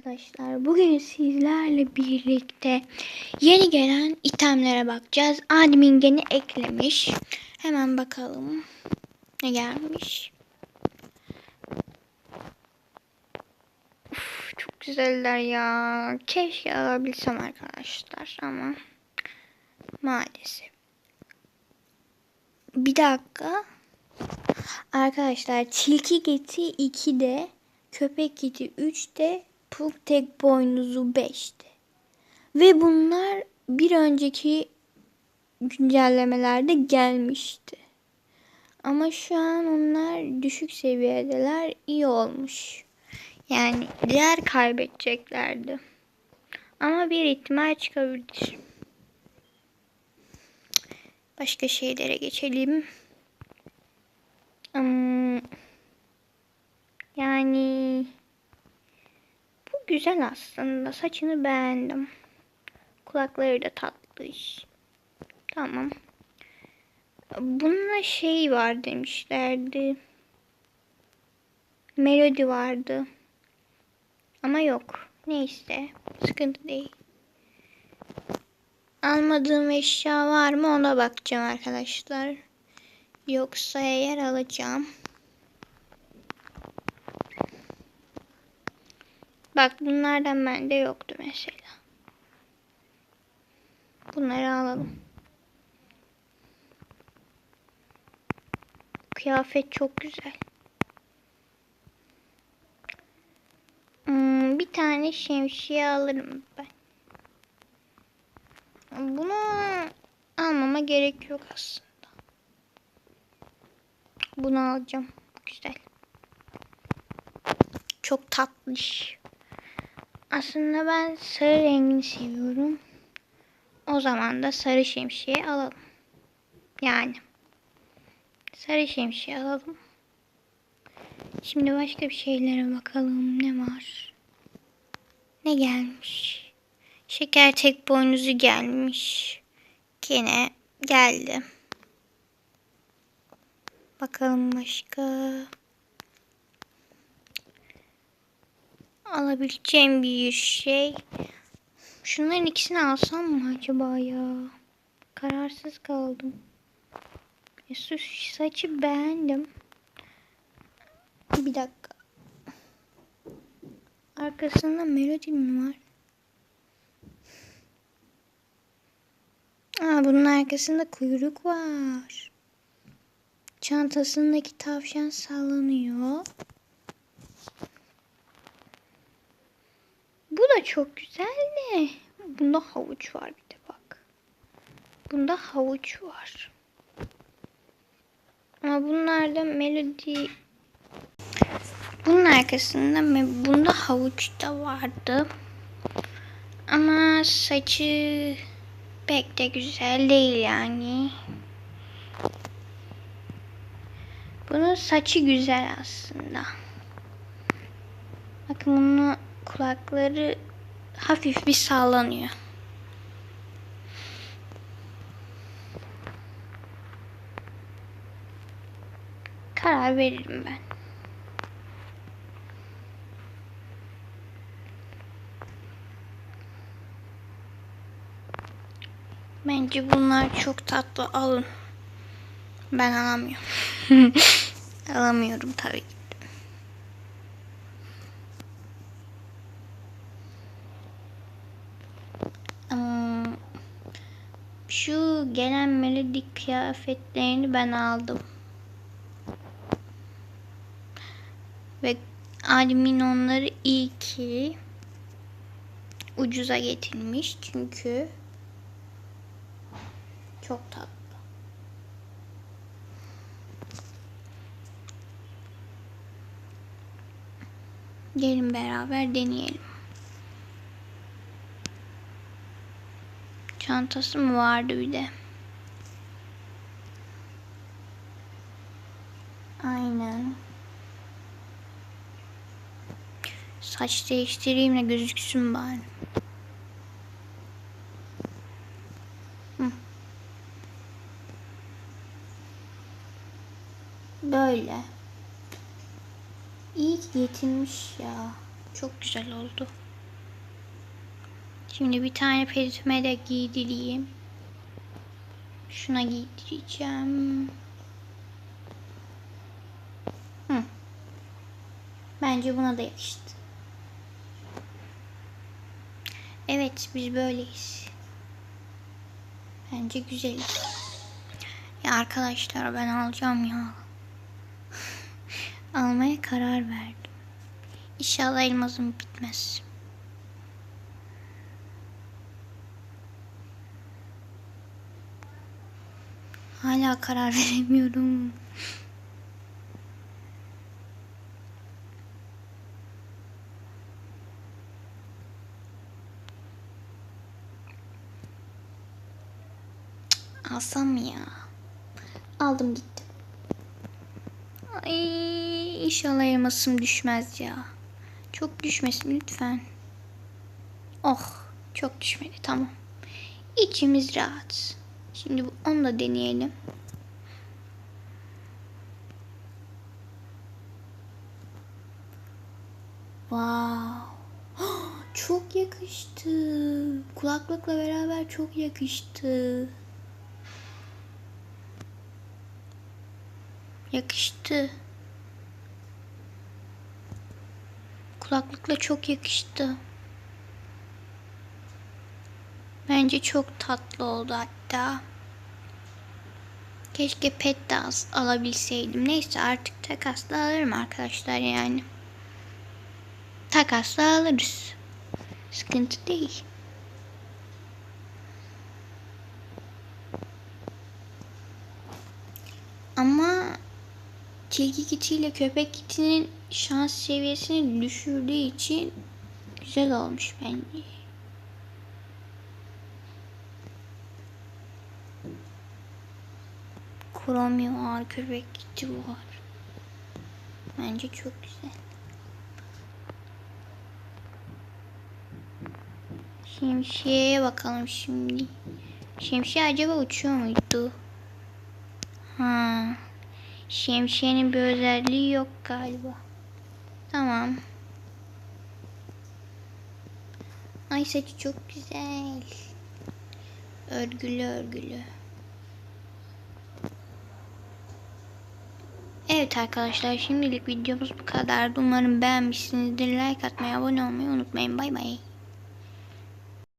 Arkadaşlar bugün sizlerle birlikte yeni gelen itemlere bakacağız. Admin gene eklemiş. Hemen bakalım ne gelmiş. Uf, çok güzeller ya. Keşke alabilsem arkadaşlar ama maalesef. Bir dakika. Arkadaşlar tilki geti 2'de, köpek geti 3'te, puk tek boynuzu 5'te. Ve bunlar bir önceki güncellemelerde gelmişti. Ama şu an onlar düşük seviyedeler. iyi olmuş. Yani diğer kaybedeceklerdi. Ama bir ihtimal çıkabilir. Başka şeylere geçelim. Hmm, yani güzel aslında. Saçını beğendim. Kulakları da tatlı. Tamam. Bununla şey var demişlerdi. Melodi vardı. Ama yok. Neyse. Sıkıntı değil. Almadığım eşya var mı ona bakacağım arkadaşlar. Yoksa eğer alacağım. Bak bunlardan bende yoktu mesela. Bunları alalım. Kıyafet çok güzel. Hmm, bir tane şemsiye alırım ben. Bunu almama gerek yok aslında. Bunu alacağım. Güzel. Çok tatlış. Aslında ben sarı rengini seviyorum. O zaman da sarı şemsiye alalım. Yani. Sarı şemsiye alalım. Şimdi başka bir şeylere bakalım. Ne var? Ne gelmiş? Şeker tek boynuzu gelmiş. Gene geldi. Bakalım başka. Alabileceğim bir şey. Şunların ikisini alsam mı acaba ya? Kararsız kaldım. E, su saçı beğendim. Bir dakika. Arkasında melodi mi var? Aa, bunun arkasında kuyruk var. Çantasındaki tavşan sallanıyor. Bu da çok güzel de. Bunda havuç var bir de bak. Bunda havuç var. Ama bunlarda melodi bunun arkasında bunda havuç da vardı. Ama saçı pek de güzel değil yani. Bunun saçı güzel aslında. Bakın bunun kulakları hafif bir sallanıyor. Karar veririm ben. Bence bunlar çok tatlı alın. Ben alamıyorum. Alamıyorum tabii. Hmm, şu gelen melodik kıyafetlerini ben aldım. Ve admin onları iyi ki ucuza getirmiş çünkü çok tatlı. Gelin beraber deneyelim. Çantası mı vardı bir de? Aynen. Saç değiştireyim de gözüksün bari. Böyle. İyi ki getirmiş ya. Çok güzel oldu. Şimdi bir tane peritime de giydireyim. Şuna giydireceğim. Bence buna da yakıştı. Evet biz böyleyiz. Bence güzeliz. Ya arkadaşlar ben alacağım ya. Almaya karar verdim. İnşallah elmasım bitmez. Hala karar veremiyorum. Alsam ya? Aldım gittim. Ay inşallah elmasım düşmez ya. Çok düşmesin lütfen. Oh çok düşmedi tamam. İçimiz rahat. Şimdi onu da deneyelim. Wow. Çok yakıştı. Kulaklıkla beraber çok yakıştı. Yakıştı. Kulaklıkla çok yakıştı. Bence çok tatlı oldu hatta. Keşke pet de alabilseydim. Neyse artık takasla alırım arkadaşlar yani. Takasla alırız. Sıkıntı değil. Ama tilki kitiyle köpek kitinin şans seviyesini düşürdüğü için güzel olmuş bence. Kromyo var, köpek kiti var. Bence çok güzel. Şemsiyeye bakalım şimdi. Şemsiye acaba uçuyor muydu? Ha. Şemsiyenin bir özelliği yok galiba. Tamam. Ay saçı çok güzel. Örgülü örgülü. Evet arkadaşlar şimdilik videomuz bu kadar. Umarım beğenmişsinizdir. Like atmayı, abone olmayı unutmayın. Bay bay.